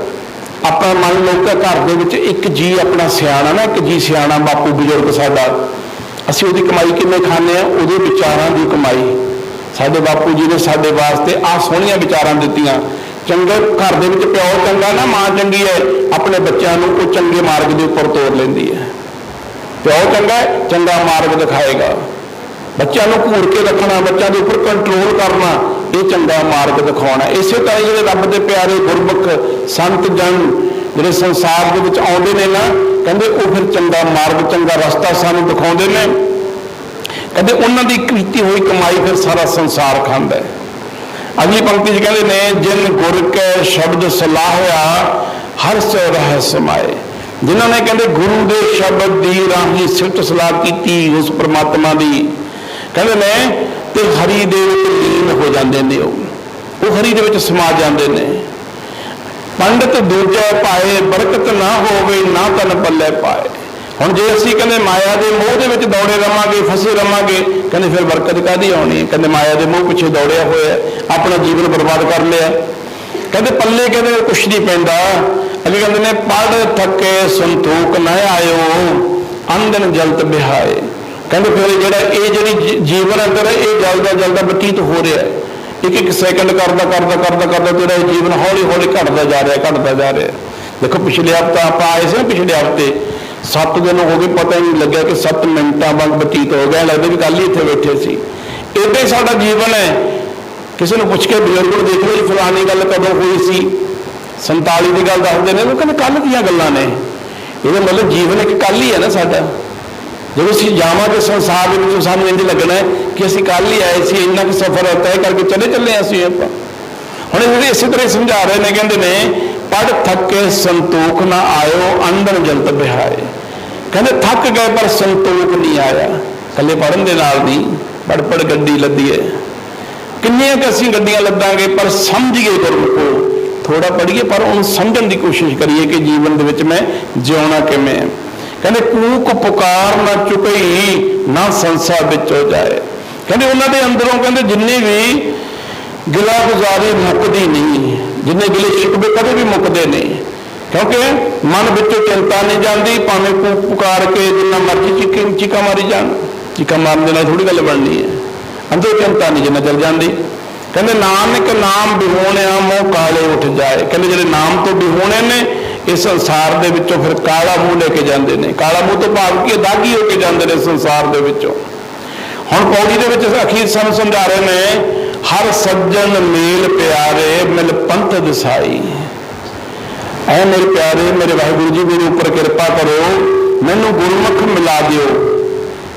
ਆਪਣਾ ਮੰਨ ਲਓ ਕਿ ਘਰ ਦੇ ਵਿੱਚ ਇੱਕ ਜੀ ਆਪਣਾ ਸਿਆਣਾ ਨਾ, ਇੱਕ ਜੀ ਸਿਆਣਾ ਬਾਪੂ ਬਜ਼ੁਰਗ ਸਾਡਾ। ਅਸੀਂ ਉਹਦੀ ਕਮਾਈ ਕਿਵੇਂ ਖਾਂਦੇ ਆ ਉਹਦੇ ਵਿਚਾਰਾਂ ਦੀ ਕਮਾਈ। ਸਾਡੇ ਬਾਪੂ ਜੀ ਨੇ ਸਾਡੇ ਵਾਸਤੇ ਆਹ ਸੋਹਣੀਆਂ ਵਿਚਾਰਾਂ ਦਿੱਤੀਆਂ। ਚੰਗੇ ਘਰ ਦੇ ਵਿੱਚ ਪਿਓ ਚੰਗਾ ਨਾ, ਮਾਂ ਚੰਗੀ ਹੈ, ਆਪਣੇ ਬੱਚਿਆਂ ਨੂੰ ਉਹ ਚੰਗੇ ਮਾਰਗ ਦੇ ਉੱਪਰ ਤੋਰ ਲੈਂਦੀ ਹੈ। ਪਿਓ ਚੰਗਾ ਚੰਗਾ ਮਾਰਗ ਦਿਖਾਏਗਾ। ਬੱਚਿਆਂ ਨੂੰ ਘੂਰ ਕੇ ਰੱਖਣਾ, ਬੱਚਿਆਂ ਦੇ ਉੱਪਰ ਕੰਟਰੋਲ ਕਰਨਾ, ਇਹ ਚੰਗਾ ਮਾਰਗ ਦਿਖਾਉਣਾ। ਇਸੇ ਤਰ੍ਹਾਂ ਜਿਹੜੇ ਰੱਬ ਦੇ ਪਿਆਰੇ ਗੁਰਮੁਖ, ਸੰਤ, ਜਨ ਜਿਹੜੇ ਸੰਸਾਰ ਦੇ ਵਿੱਚ ਆਉਂਦੇ ਨੇ ਨਾ, ਕਹਿੰਦੇ ਉਹ ਫਿਰ ਚੰਗਾ ਮਾਰਗ, ਚੰਗਾ ਰਸਤਾ ਸਾਨੂੰ ਦਿਖਾਉਂਦੇ ਨੇ। ਕਹਿੰਦੇ ਉਹਨਾਂ ਦੀ ਕੀਤੀ ਹੋਈ ਕਮਾਈ ਫਿਰ ਸਾਰਾ ਸੰਸਾਰ ਖਾਂਦਾ ਹੈ। ਅਗਲੀ ਪੰਕਤੀ 'ਚ ਕਹਿੰਦੇ ਨੇ, ਜਿਨ ਗੁਰ ਕੈ ਸ਼ਬਦ ਸਲਾਹਿਆ, ਹਰ ਸੋ ਰਹਿ ਸਮਾਏ। ਜਿਨ੍ਹਾਂ ਨੇ ਕਹਿੰਦੇ ਗੁਰੂ ਦੇ ਸ਼ਬਦ ਦੀ ਰਾਹੀਂ ਸਿਫਤ ਸਲਾਹ ਕੀਤੀ, ਉਸ ਪ੍ਰਮਾਤਮਾ ਦੀ ਕਹਿੰਦੇ ਨੇ ਤੇ ਹਰੀ ਦੇ ਵਿੱਚ ਲੀਨ ਹੋ ਜਾਂਦੇ ਨੇ ਉਹ। ਉਹ ਹਰੀ ਦੇ ਵਿੱਚ ਸਮਾ ਜਾਂਦੇ ਨੇ। ਪੰਡਤ ਦੂਜੇ ਪਾਏ, ਬਰਕਤ ਨਾ ਹੋਵੇ, ਨਾ ਤਨ ਪੱਲੇ ਪਾਏ। ਹੁਣ ਜੇ ਅਸੀਂ ਕਹਿੰਦੇ ਮਾਇਆ ਦੇ ਮੋਹ ਦੇ ਵਿੱਚ ਦੌੜੇ ਰਵਾਂਗੇ, ਫਸੇ ਰਵਾਂਗੇ, ਕਹਿੰਦੇ ਫਿਰ ਬਰਕਤ ਕਾਦੀ ਆਉਣੀ? ਕਹਿੰਦੇ ਮਾਇਆ ਦੇ ਮੋਹ ਪਿੱਛੇ ਦੌੜਿਆ ਹੋਇਆ ਆਪਣਾ ਜੀਵਨ ਬਰਬਾਦ ਕਰ ਲਿਆ। ਕਹਿੰਦੇ ਪੱਲੇ ਕਹਿੰਦੇ ਕੁਛ ਨਹੀਂ ਪੈਂਦਾ। ਅੱਗੇ ਕਹਿੰਦੇ ਨੇ, ਪੜ ਥੱਕੇ ਸੰਤੋਖ ਨਾ ਆਇਓ ਅੰਦਨ ਜਲਤ ਬਿਹਾਏ। ਕਹਿੰਦੇ ਫਿਰ ਜਿਹੜਾ ਇਹ ਜਿਹੜੀ ਜੀ- ਜੀਵਨ ਅੰਦਰ ਹੈ ਇਹ ਜਲਦਾ ਜਲਦਾ ਬਤੀਤ ਹੋ ਰਿਹਾ ਹੈ। ਇੱਕ ਇੱਕ ਸੈਕਿੰਡ ਕਰਦਾ ਕਰਦਾ ਕਰਦਾ ਕਰਦਾ ਤੇਰਾ ਇਹ ਜੀਵਨ ਹੌਲੀ ਹੌਲੀ ਘਟਦਾ ਜਾ ਰਿਹਾ, ਘਟਦਾ ਜਾ ਰਿਹਾ ਦੇਖੋ, ਪਿਛਲੇ ਹਫਤਾ ਆਪਾਂ ਆਏ ਸੀ ਨਾ, ਪਿਛਲੇ ਹਫ਼ਤੇ। 7 ਦਿਨ ਹੋ ਗਏ, ਪਤਾ ਹੀ ਨਹੀਂ ਲੱਗਿਆ ਕਿ 7 ਮਿੰਟਾਂ ਬਾਅਦ ਬਤੀਤ ਹੋ ਗਿਆ। ਲੱਗਦਾ ਵੀ ਕੱਲ ਹੀ ਇੱਥੇ ਬੈਠੇ ਸੀ। ਏਦਾਂ ਹੀ ਸਾਡਾ ਜੀਵਨ ਹੈ। ਕਿਸੇ ਨੂੰ ਪੁੱਛ ਕੇ ਬਜ਼ੁਰਗ ਨੂੰ ਦੇਖ ਲਓ ਜੀ, ਫਲਾਣੀ ਗੱਲ ਕਦੋਂ ਹੋਈ ਸੀ। 47 ਦੀ ਗੱਲ ਦੱਸਦੇ ਨੇ, ਉਹ ਕਹਿੰਦੇ ਕੱਲ ਦੀਆਂ ਗੱਲਾਂ ਨੇ। ਇਹਦਾ ਮਤਲਬ ਜੀਵਨ ਇੱਕ ਕੱਲ ਹੀ ਹੈ ਨਾ ਸਾਡਾ। ਜਦੋਂ ਅਸੀਂ ਜਾਵਾਂਗੇ ਸੰਸਾਰ ਦੇ ਵਿੱਚ ਸਾਨੂੰ ਇੰਜ ਲੱਗਣਾ ਕਿ ਅਸੀਂ ਕੱਲ ਹੀ ਆਏ ਸੀ, ਇੰਨਾ ਕੁ ਸਫ਼ਰ ਤੈਅ ਕਰਕੇ ਚਲੇ ਚੱਲੇ ਹਾਂ ਅਸੀਂ ਆਪਾਂ। ਹੁਣ ਇਹ ਇਸੇ ਤਰ੍ਹਾਂ ਹੀ ਸਮਝਾ ਰਹੇ ਨੇ, ਕਹਿੰਦੇ ਨੇ ਪੜ ਥੱਕੇ, ਸੰਤੋਖ ਨਾ ਆਇਓ, ਅੰਦਰ ਜਲਤ ਬਿਹਾਏ। ਕਹਿੰਦੇ ਥੱਕ ਗਏ ਪਰ ਸੰਤੋਖ ਨਹੀਂ ਆਇਆ। ਕੱਲੇ ਪੜਨ ਦੇ ਨਾਲ ਨਹੀਂ ਪੜ ਪੜ ਗੱਡੀ ਲੱਦੀ ਹੈ। ਕਿੰਨੀਆਂ ਕਿ ਅਸੀਂ ਗੱਡੀਆਂ ਲੱਦਾਂਗੇ ਪਰ ਸਮਝੀਏ ਗੁਰਮੁਖੋ ਥੋੜਾ ਪੜੀਏ ਪਰ ਉਹਨੂੰ ਸਮਝਣ ਦੀ ਕੋਸ਼ਿਸ਼ ਕਰੀਏ ਕਿ ਜੀਵਨ ਦੇ ਵਿੱਚ ਮੈਂ ਜਿਉਣਾ ਕਿਵੇਂ ਹੈ। ਕਹਿੰਦੇ ਕੂਕ ਪੁਕਾਰ ਨਾ ਚੁਕਈ, ਨਾ ਸੰਸਾ ਵਿੱਚ ਹੋ ਜਾਏ। ਕਹਿੰਦੇ ਉਹਨਾਂ ਦੇ ਅੰਦਰੋਂ ਕਹਿੰਦੇ ਜਿੰਨੀ ਵੀ ਗਿਲਾ ਗੁਜ਼ਾਰੀ ਮੁੱਕਦੀ ਨਹੀਂ ਜਿੰਨੇ ਗਿਲੇ ਸ਼ਿਕਵੇ ਕਦੇ ਵੀ ਮੁੱਕਦੇ ਨਹੀਂ ਕਿਉਂਕਿ ਮਨ ਵਿੱਚੋਂ ਚਿੰਤਾ ਨਹੀਂ ਜਾਂਦੀ, ਭਾਵੇਂ ਕੂਕ ਪੁਕਾਰ ਕੇ ਜਿੰਨਾ ਮਰਜ਼ੀ ਚੀਕਾਂ ਚੀਕਾਂ ਮਾਰੀ ਜਾਣ। ਚੀਕਾਂ ਮਾਰਨ ਦੇ ਨਾਲ ਥੋੜੀ ਗੱਲ ਬਣਨੀ ਹੈ। ਅੰਦਰ ਚਿੰਤਾ ਨਹੀਂ ਜਿੰਨਾ ਚੱਲ ਜਾਂਦੀ। ਕਹਿੰਦੇ ਨਾਨਕ ਨਾਮ ਬਿਹੋਣਿਆ, ਮੋਹ ਕਾਲੇ ਉੱਠ ਜਾਏ। ਕਹਿੰਦੇ ਜਿਹੜੇ ਨਾਮ ਤੋਂ ਬਿਹੋਣੇ ਨੇ ਇਸ ਸੰਸਾਰ ਦੇ ਵਿੱਚੋਂ ਫਿਰ ਕਾਲਾ ਮੂੰਹ ਲੈ ਕੇ ਜਾਂਦੇ ਨੇ। ਕਾਲਾ ਮੂੰਹ ਤੋਂ ਭਾਵ ਕੀ ਦਾਗੀ ਹੋ ਕੇ ਜਾਂਦੇ ਨੇ ਸੰਸਾਰ ਦੇ ਵਿੱਚੋਂ। ਹੁਣ ਪੌੜੀ ਦੇ ਵਿੱਚ ਅਖੀਰ ਸਾਨੂੰ ਸਮਝਾ ਰਹੇ ਨੇ, ਹਰ ਸੱਜਣ ਮੇਲ ਪਿਆਰੇ, ਮਿਲ ਪੰਥ ਦਸਾਈ। ਐ ਮੇਰੇ ਪਿਆਰੇ, ਮੇਰੇ ਵਾਹਿਗੁਰੂ ਜੀ, ਮੇਰੇ ਉੱਪਰ ਕਿਰਪਾ ਕਰੋ, ਮੈਨੂੰ ਗੁਰਮੁਖ ਮਿਲਾ ਦਿਓ।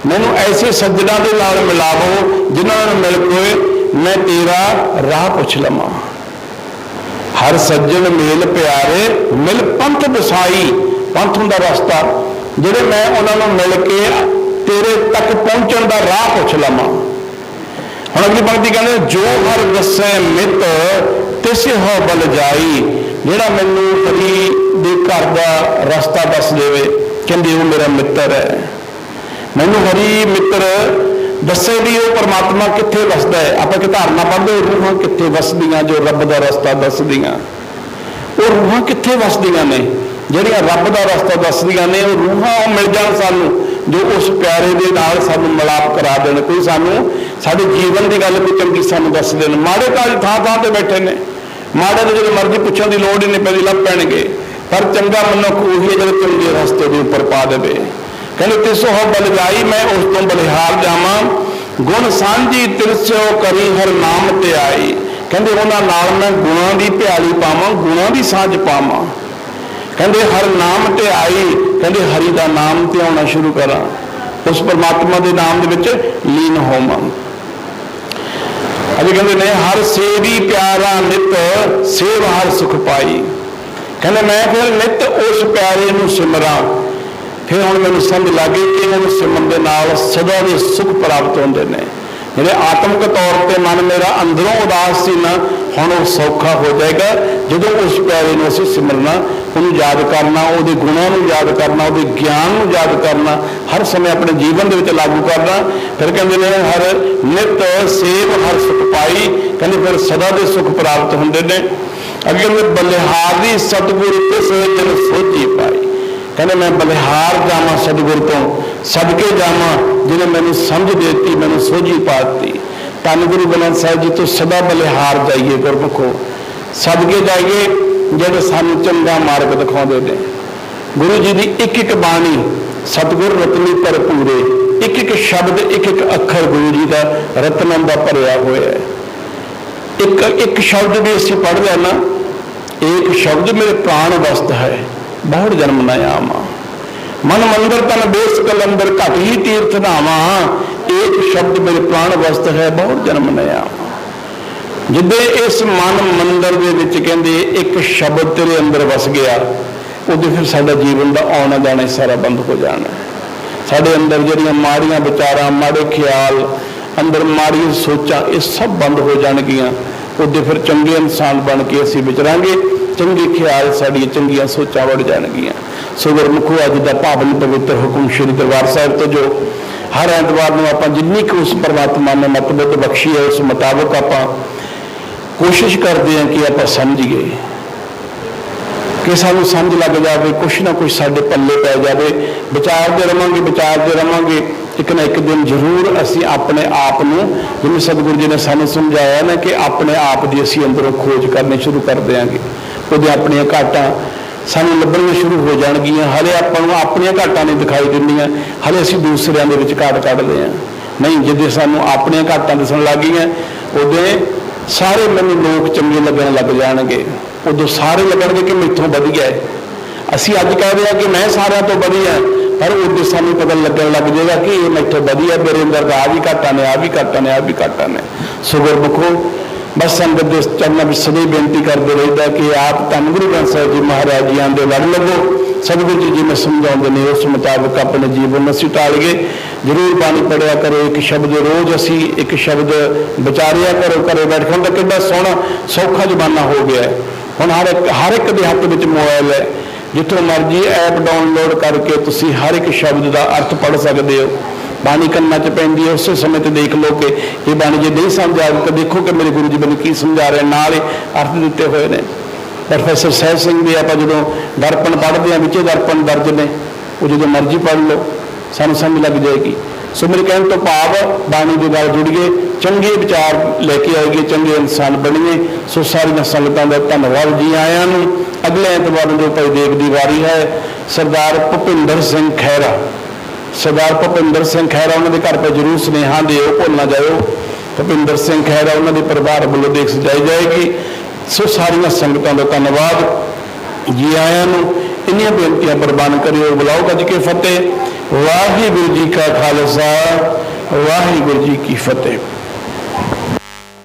ਮੈਨੂੰ ਐਸੇ ਸੱਜਣਾ ਦੇ ਨਾਲ ਮਿਲਾਵੋ, ਜਿਨ੍ਹਾਂ ਨਾਲ ਮਿਲ ਕੇ ਮੈਂ ਤੇਰਾ ਰਾਹ ਪੁੱਛ ਲਵਾਂ। ਹਰ ਸੱਜਣ ਮੇਲ ਪਿਆਰੇ, ਮਿਲ ਪੰਥ ਵਸਾਈ। ਪੰਥ ਹੁੰਦਾ ਰਸਤਾ, ਜਿਹੜੇ ਮੈਂ ਉਹਨਾਂ ਨੂੰ ਮਿਲ ਕੇ ਤੇਰੇ ਤੱਕ ਪਹੁੰਚਣ ਦਾ ਰਾਹ ਪੁੱਛ ਲਵਾਂ। ਹੁਣ ਅਗਲੀ ਪੰਕਤੀ ਕਹਿੰਦੇ, ਜੋ ਹਰ ਵਸੈ ਮਿਤ, ਤਿਸ ਹੋ ਬਲ ਜਾਈ। ਜਿਹੜਾ ਮੈਨੂੰ ਹਰੀ ਦੇ ਘਰ ਦਾ ਰਸਤਾ ਦੱਸ ਦੇਵੇ, ਕਹਿੰਦੇ ਉਹ ਮੇਰਾ ਮਿੱਤਰ ਹੈ। ਮੈਨੂੰ ਹਰੀ ਮਿੱਤਰ ਦੱਸੇ ਵੀ ਉਹ ਪਰਮਾਤਮਾ ਕਿੱਥੇ ਵਸਦਾ ਹੈ? ਆਪਾਂ ਕਿ ਧਾਰਨਾ ਪੜ੍ਹਦੇ ਰੂਹਾਂ ਕਿੱਥੇ ਵਸਦੀਆਂ ਜੋ ਰੱਬ ਦਾ ਰਸਤਾ ਦੱਸਦੀਆਂ। ਉਹ ਰੂਹਾਂ ਕਿੱਥੇ ਵਸਦੀਆਂ ਨੇ? ਜਿਹੜੀਆਂ ਰੱਬ ਦਾ ਰਸਤਾ ਦੱਸਦੀਆਂ ਨੇ, ਉਹ ਰੂਹਾਂ ਉਹ ਮਿਲ ਜਾਣ ਸਾਨੂੰ, ਜੋ ਉਸ ਪਿਆਰੇ ਦੇ ਨਾਲ ਸਾਨੂੰ ਮਿਲਾਪ ਕਰਾ ਦੇਣ। ਕੋਈ ਸਾਨੂੰ, ਸਾਡੇ ਜੀਵਨ ਦੀ ਗੱਲ ਕੋਈ ਚੰਗੀ ਸਾਨੂੰ ਦੱਸ ਦੇਣ। ਮਾੜੇ ਕਾਜ ਥਾਂ ਥਾਂ ਤੇ ਬੈਠੇ ਨੇ। ਮਾੜੇ ਦੇ ਜਦੋਂ ਮਰਜ਼ੀ ਪੁੱਛਣ ਦੀ ਲੋੜ ਹੀ ਨਹੀਂ ਪੈਂਦੀ, ਲੱਭ ਪੈਣਗੇ। ਪਰ ਚੰਗਾ ਮਨੁੱਖ ਉਹੀ ਹੈ ਜਿਹੜਾ ਚੰਗੇ ਰਸਤੇ ਦੇ ਉੱਪਰ ਪਾ ਦੇਵੇ। ਕਹਿੰਦੇ ਤਿਸੋ ਹੋ ਬਲਜਾਈ ਮੈਂ ਉਸ ਤੋਂ ਬਲਿਹਾਰ ਜਾਵਾਂ। ਗੁਣ ਸਾਂਝੀ ਤਿਰਸੋ ਕਰੀ, ਹਰ ਨਾਮ ਤੇ ਆਈ। ਕਹਿੰਦੇ ਉਹਨਾਂ ਨਾਲ ਮੈਂ ਗੁਣਾਂ ਦੀ ਭਿਆਲੀ ਪਾਵਾਂ, ਗੁਣਾਂ ਦੀ ਸਾਂਝ ਪਾਵਾਂ। ਕਹਿੰਦੇ ਹਰ ਨਾਮ ਤੇ ਆਈ, ਕਹਿੰਦੇ ਹਰੀ ਦਾ ਨਾਮ ਤੇ ਆਉਣਾ ਸ਼ੁਰੂ ਕਰਾਂ। ਉਸ ਪਰਮਾਤਮਾ ਦੇ ਨਾਮ ਦੇ ਵਿੱਚ ਲੀਨ ਹੋਵਾਂ। ਅਜੇ ਕਹਿੰਦੇ ਨੇ, ਹਰ ਸੇਵੀ ਪਿਆਰਾ ਨਿਤ, ਸੇਵ ਹਰ ਸੁਖ ਪਾਈ। ਕਹਿੰਦੇ ਮੈਂ ਫਿਰ ਨਿਤ ਉਸ ਪਿਆਰੇ ਨੂੰ ਸਿਮਰਾਂ। ਫਿਰ ਹੁਣ ਮੈਨੂੰ ਸਮਝ ਲੱਗ ਗਈ ਕਿ ਇਹਨਾਂ ਨੂੰ ਸਿਮਰਨ ਦੇ ਨਾਲ ਸਦਾ ਦੇ ਸੁਖ ਪ੍ਰਾਪਤ ਹੁੰਦੇ ਨੇ। ਜਿਹੜੇ ਆਤਮਿਕ ਤੌਰ ਤੇ ਮਨ ਮੇਰਾ ਅੰਦਰੋਂ ਉਦਾਸ ਸੀ ਨਾ, ਹੁਣ ਉਹ ਸੌਖਾ ਹੋ ਜਾਏਗਾ। ਜਦੋਂ ਉਸ ਪਿਆਰੇ ਨੂੰ ਅਸੀਂ ਸਿਮਰਨਾ, ਉਹਨੂੰ ਯਾਦ ਕਰਨਾ, ਉਹਦੇ ਗੁਣਾਂ ਨੂੰ ਯਾਦ ਕਰਨਾ, ਉਹਦੇ ਗਿਆਨ ਨੂੰ ਯਾਦ ਕਰਨਾ, ਹਰ ਸਮੇਂ ਆਪਣੇ ਜੀਵਨ ਦੇ ਵਿੱਚ ਲਾਗੂ ਕਰਨਾ। ਫਿਰ ਕਹਿੰਦੇ ਨੇ, ਹਰ ਨਿਤ ਸੇਵ, ਹਰ ਸੁਖ ਪਾਈ। ਕਹਿੰਦੇ ਫਿਰ ਸਦਾ ਦੇ ਸੁਖ ਪ੍ਰਾਪਤ ਹੁੰਦੇ ਨੇ। ਅੱਗੇ ਕਹਿੰਦੇ ਬਲਿਹਾਰੀ ਸਤਿਗੁਰ ਤਿਸ ਜਨ ਸੋਝੀ ਪਾਈ। ਕਹਿੰਦੇ, ਮੈਂ ਬਲਿਹਾਰ ਜਾਵਾਂ ਸਤਿਗੁਰ ਤੋਂ, ਸਦਕੇ ਜਾਵਾਂ ਜਿਹਨੇ ਮੈਨੂੰ ਸਮਝ ਦਿੱਤੀ, ਮੈਨੂੰ ਸੋਝੀ ਪਾਤੀ। ਧੰਨ ਗੁਰੂ ਗ੍ਰੰਥ ਸਾਹਿਬ ਜੀ ਤੋਂ ਸਦਾ ਬਲਿਹਾਰ ਜਾਈਏ ਗੁਰਮੁਖੋ। ਸਦਕੇ ਜਾਈਏ ਜਿਹੜੇ ਸਾਨੂੰ ਚੰਗਾ ਮਾਰਗ ਦਿਖਾਉਂਦੇ ਨੇ। ਗੁਰੂ ਜੀ ਦੀ ਇੱਕ ਇੱਕ ਬਾਣੀ ਸਤਿਗੁਰ ਰਤਨੀ ਭਰਪੂਰੇ ਇੱਕ ਇੱਕ ਸ਼ਬਦ ਇੱਕ ਇੱਕ ਅੱਖਰ ਗੁਰੂ ਜੀ ਦਾ ਰਤਨਾਂ ਦਾ ਭਰਿਆ ਹੋਇਆ ਹੈ। ਇੱਕ ਇੱਕ ਸ਼ਬਦ ਵੀ ਅਸੀਂ ਪੜ੍ਹ ਲੈਣਾ ਇੱਕ ਸ਼ਬਦ ਮੇਰੇ ਪ੍ਰਾਣ ਵਸਤ ਹੈ। ਬਹੁੜ ਜਨਮ ਨ ਆਵਾਂ। ਮਨ ਮੰਦਰ ਤਨ ਬੇਸ ਕਲੰਦਰ ਘਟ ਹੀ ਤੀਰਥ ਨਾਵਾਂ। ਇੱਕ ਸ਼ਬਦ ਮੇਰੇ ਪ੍ਰਾਣ ਵਸਤ ਹੈ ਬਹੁੜ ਜਨਮ ਨ ਆਵਾਂ। ਜਿੱਦੇ ਇਸ ਮਨ ਮੰਦਰ ਦੇ ਵਿੱਚ ਕਹਿੰਦੇ ਇੱਕ ਸ਼ਬਦ ਤੇਰੇ ਅੰਦਰ ਵਸ ਗਿਆ, ਉਹਦੇ ਫਿਰ ਸਾਡਾ ਜੀਵਨ ਦਾ ਆਉਣਾ ਜਾਣਾ ਸਾਰਾ ਬੰਦ ਹੋ ਜਾਣਾ ਸਾਡੇ ਅੰਦਰ ਜਿਹੜੀਆਂ ਮਾੜੀਆਂ ਵਿਚਾਰਾਂ, ਮਾੜੇ ਖਿਆਲ, ਅੰਦਰ ਮਾੜੀਆਂ ਸੋਚਾਂ, ਇਹ ਸਭ ਬੰਦ ਹੋ ਜਾਣਗੀਆਂ। ਉਹਦੇ ਫਿਰ ਚੰਗੇ ਇਨਸਾਨ ਬਣ ਕੇ ਅਸੀਂ ਵਿਚਰਾਂਗੇ। ਚੰਗੇ ਖਿਆਲ ਸਾਡੀਆਂ ਚੰਗੀਆਂ ਸੋਚਾਂ ਵੜ ਜਾਣਗੀਆਂ। ਸੋ ਗੁਰਮੁਖੋ ਅੱਜ ਦਾ ਪਾਵਨ ਪਵਿੱਤਰ ਹੁਕਮ ਸ਼੍ਰੀ ਦਰਬਾਰ ਸਾਹਿਬ ਤੋਂ ਜੋ ਹਰ ਐਤਵਾਰ ਨੂੰ ਆਪਾਂ ਜਿੰਨੀ ਕੁ ਉਸ ਪਰਮਾਤਮਾ ਨੇ ਮਤਬਦ ਬਖਸ਼ੀ ਹੈ, ਉਸ ਮੁਤਾਬਕ ਆਪਾਂ ਕੋਸ਼ਿਸ਼ ਕਰਦੇ ਹਾਂ ਕਿ ਆਪਾਂ ਸਮਝੀਏ ਕਿ ਸਾਨੂੰ ਸਮਝ ਲੱਗ ਜਾਵੇ, ਕੁਛ ਨਾ ਕੁਛ ਸਾਡੇ ਪੱਲੇ ਪੈ ਜਾਵੇ। ਵਿਚਾਰਦੇ ਰਵਾਂਗੇ ਵਿਚਾਰਦੇ ਰਵਾਂਗੇ। ਇੱਕ ਨਾ ਇੱਕ ਦਿਨ ਜ਼ਰੂਰ ਅਸੀਂ ਆਪਣੇ ਆਪ ਨੂੰ, ਜਿਵੇਂ ਸਤਿਗੁਰੂ ਜੀ ਨੇ ਸਾਨੂੰ ਸਮਝਾਇਆ ਨਾ ਕਿ ਆਪਣੇ ਆਪ ਦੀ ਅਸੀਂ ਅੰਦਰੋਂ ਖੋਜ ਕਰਨੀ ਸ਼ੁਰੂ ਕਰ ਦਿਆਂਗੇ। ਉਹਦੇ ਆਪਣੀਆਂ ਘਾਟਾਂ ਸਾਨੂੰ ਲੱਭਣੀਆਂ ਸ਼ੁਰੂ ਹੋ ਜਾਣਗੀਆਂ, ਹਲੇ ਆਪਾਂ ਨੂੰ ਆਪਣੀਆਂ ਘਾਟਾਂ ਨਹੀਂ ਦਿਖਾਈ ਦਿੰਦੀਆਂ, ਹਲੇ ਅਸੀਂ ਦੂਸਰਿਆਂ ਦੇ ਵਿੱਚ ਘਾਟ ਕੱਢਦੇ ਹਾਂ ਨਹੀਂ, ਜਦੋਂ ਸਾਨੂੰ ਆਪਣੀਆਂ ਘਾਟਾਂ ਦਿਸਣ ਲੱਗ ਗਈਆਂ, ਉਹਦੇ ਸਾਰੇ ਮੈਨੂੰ ਲੋਕ ਚੰਗੇ ਲੱਗਣ ਲੱਗ ਜਾਣਗੇ। ਉਦੋਂ ਸਾਰੇ ਲੱਗਣਗੇ ਕਿ ਮੈਥੋਂ ਵਧੀਆ ਹੈ। ਅਸੀਂ ਅੱਜ ਕਹਿੰਦੇ ਆ ਕਿ ਮੈਂ ਸਾਰਿਆਂ ਤੋਂ ਵਧੀਆ ਪਰ ਉਦੋਂ ਸਾਨੂੰ ਪਤਾ ਲੱਗਣ ਲੱਗ ਜਾਏਗਾ ਕਿ ਇਹ ਮੈਥੋਂ ਵਧੀਆ ਮੇਰੇ ਅੰਦਰ ਤਾਂ ਆ ਵੀ ਘਾਟਾਂ ਨੇ ਆ ਵੀ ਘਾਟਾਂ ਨੇ ਆ ਵੀ ਘਾਟਾਂ ਨੇ। ਸੋ ਗੁਰਮੁਖੋ ਬਸ ਸੰਗਤ ਦੇ ਚਰਨਾਂ ਵਿੱਚ ਸਦੇ ਬੇਨਤੀ ਕਰਦੇ ਰਹਿੰਦਾ ਕਿ ਆਪ ਧੰਨ ਗੁਰੂ ਗ੍ਰੰਥ ਸਾਹਿਬ ਜੀ ਮਹਾਰਾਜ ਜੀ ਆਂਦੇ ਵੜ ਲਵੋ ਸਤਿਗੁਰੂ ਜੀ ਜਿਵੇਂ ਸਮਝਾਉਂਦੇ ਨੇ, ਉਸ ਮੁਤਾਬਕ ਆਪਣੇ ਜੀਵਨ ਨੂੰ ਅਸੀਂ ਢਾਲੀਏ ਜ਼ਰੂਰ ਬਾਣੀ ਪੜਿਆ ਕਰੋ, ਇੱਕ ਸ਼ਬਦ ਰੋਜ਼ ਅਸੀਂ ਇੱਕ ਸ਼ਬਦ ਵਿਚਾਰਿਆ ਕਰੋ, ਘਰੇ ਬੈਠ ਕੇ ਹੁਣ ਤਾਂ ਕਿੰਨਾ ਸੋਹਣਾ, ਸੌਖਾ ਜ਼ਮਾਨਾ ਹੋ ਗਿਆ ਹੁਣ ਹਰ ਇੱਕ ਹਰ ਇੱਕ ਦੇ ਹੱਥ ਵਿੱਚ ਮੋਬਾਈਲ ਹੈ। ਜਿੱਥੋਂ ਮਰਜ਼ੀ ਐਪ ਡਾਊਨਲੋਡ ਕਰਕੇ ਤੁਸੀਂ ਹਰ ਇੱਕ ਸ਼ਬਦ ਦਾ ਅਰਥ ਪੜ੍ਹ ਸਕਦੇ ਹੋ। ਬਾਣੀ ਕੰਨਾਂ 'ਚ ਪੈਂਦੀ ਹੈ, ਉਸੇ ਸਮੇਂ ਤੇ ਦੇਖ ਲਓ ਕਿ ਇਹ ਬਾਣੀ ਜੇ ਨਹੀਂ ਸਮਝ ਆਵੇ ਤਾਂ ਦੇਖੋ ਕਿ ਮੇਰੇ ਗੁਰੂ ਜੀ ਮੈਨੂੰ ਕੀ ਸਮਝਾ ਰਹੇ ਨਾਲ ਹੀ ਅਰਥ ਦਿੱਤੇ ਹੋਏ ਨੇ। ਪ੍ਰੋਫੈਸਰ ਸਹਿਜ ਸਿੰਘ ਦੇ ਆਪਾਂ ਜਦੋਂ ਦਰਪਣ ਪੜ੍ਹਦੇ ਹਾਂ, ਵਿੱਚੇ ਦਰਪਣ ਦਰਜ ਨੇ, ਉਹ ਜਦੋਂ ਮਰਜ਼ੀ ਪੜ੍ਹ ਲਓ, ਸਾਨੂੰ ਸਮਝ ਲੱਗ ਜਾਏਗੀ। ਸੋ ਮੇਰੇ ਕਹਿਣ ਤੋਂ ਭਾਵ ਬਾਣੀ ਦੇ ਨਾਲ ਜੁੜੀਏ, ਚੰਗੇ ਵਿਚਾਰ ਲੈ ਕੇ ਆਈਏ, ਚੰਗੇ ਇਨਸਾਨ ਬਣੀਏ। ਸੋ ਸਾਰੀਆਂ ਸੰਗਤਾਂ ਦਾ ਧੰਨਵਾਦ ਜੀ ਆਇਆਂ ਨੂੰ। ਅਗਲੇ ਐਤਵਾਰ ਨੂੰ ਜੋ ਭਾਈ ਦੇਵ ਦੀ ਵਾਰੀ ਹੈ, ਸਰਦਾਰ ਭੁਪਿੰਦਰ ਸਿੰਘ ਖਹਿਰਾ। ਸਰਦਾਰ ਭੁਪਿੰਦਰ ਸਿੰਘ ਖਹਿਰਾ ਉਹਨਾਂ ਦੇ ਘਰ 'ਤੇ ਜਰੂਰ ਸੁਨੇਹਾ ਦਿਓ ਭੁੱਲ ਨਾ ਜਾਇਓ। ਭੁਪਿੰਦਰ ਸਿੰਘ ਖਹਿਰਾ ਉਹਨਾਂ ਦੇ ਪਰਿਵਾਰ ਵੱਲੋਂ ਦੇਖ ਸਜਾਈ ਜਾਏਗੀ। ਸੋ ਸਾਰੀਆਂ ਸੰਗਤਾਂ ਦਾ ਧੰਨਵਾਦ। ਜੀ ਆਇਆਂ ਨੂੰ ਇੰਨੀਆਂ ਬੇਨਤੀਆਂ ਪ੍ਰਵਾਨ ਕਰਿਓ। ਬੁਲਾਓ ਗੱਜ ਕੇ ਫਤਿਹ। ਵਾਹਿਗੁਰੂ ਜੀ ਕਾ ਖਾਲਸਾ, ਵਾਹਿਗੁਰੂ ਜੀ ਕੀ ਫਤਿਹ।